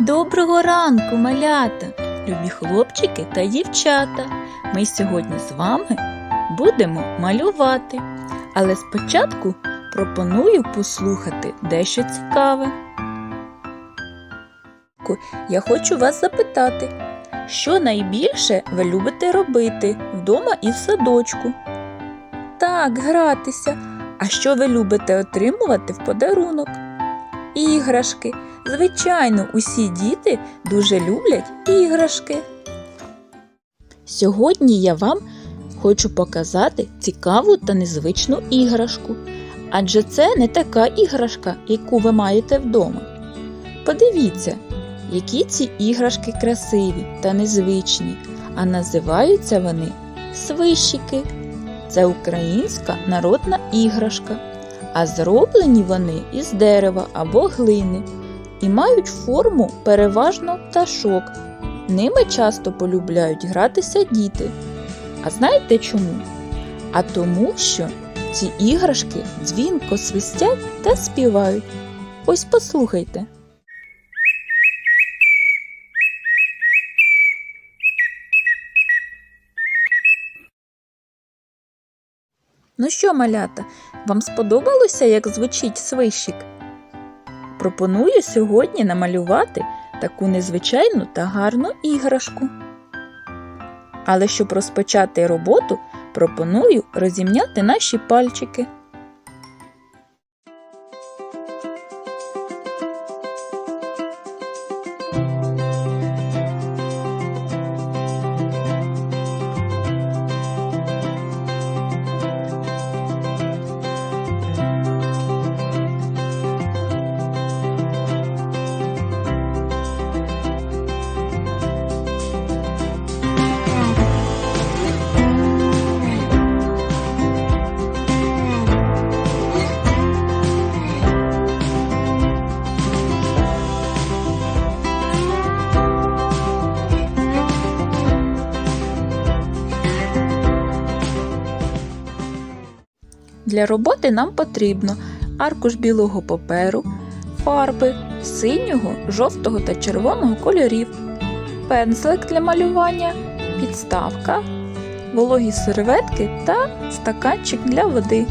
Доброго ранку, малята, любі хлопчики та дівчата. Ми сьогодні з вами будемо малювати. Але спочатку пропоную послухати дещо цікаве. Я хочу вас запитати, що найбільше ви любите робити вдома і в садочку? Так, гратися. А що ви любите отримувати в подарунок? Іграшки. Звичайно, усі діти дуже люблять іграшки. Сьогодні я вам хочу показати цікаву та незвичну іграшку. Адже це не така іграшка, яку ви маєте вдома. Подивіться, які ці іграшки красиві та незвичні, а називаються вони свищики. Це українська народна іграшка, а зроблені вони із дерева або глини і мають форму переважно пташок. Ними часто полюбляють гратися діти. А знаєте чому? А тому, що ці іграшки дзвінко свистять та співають. Ось послухайте. Ну що, малята, вам сподобалося, як звучить свищик? Пропоную сьогодні намалювати таку незвичайну та гарну іграшку. Але щоб розпочати роботу, пропоную розімняти наші пальчики. Для роботи нам потрібно аркуш білого паперу, фарби синього, жовтого та червоного кольорів, пензлик для малювання, підставка, вологі серветки та стаканчик для води.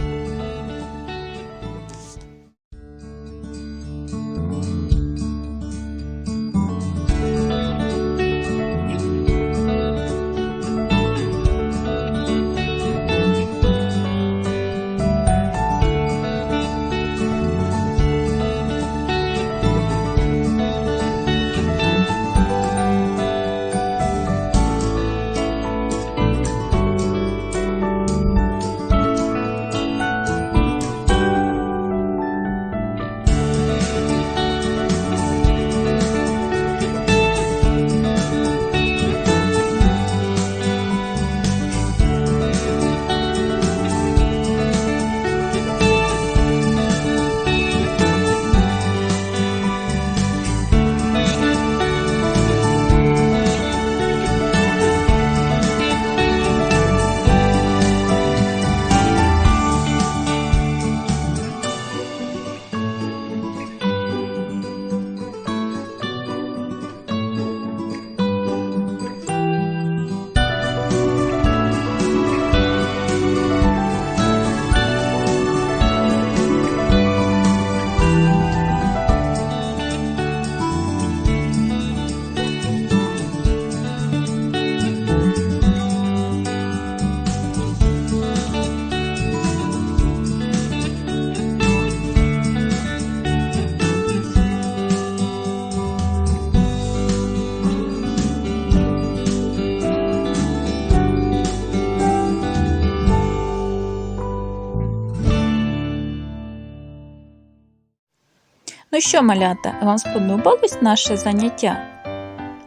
Ну що, малята, вам сподобалось наше заняття?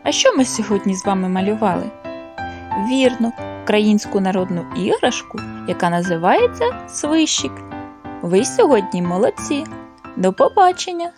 А що ми сьогодні з вами малювали? Вірно, українську народну іграшку, яка називається свищик. Ви сьогодні молодці. До побачення!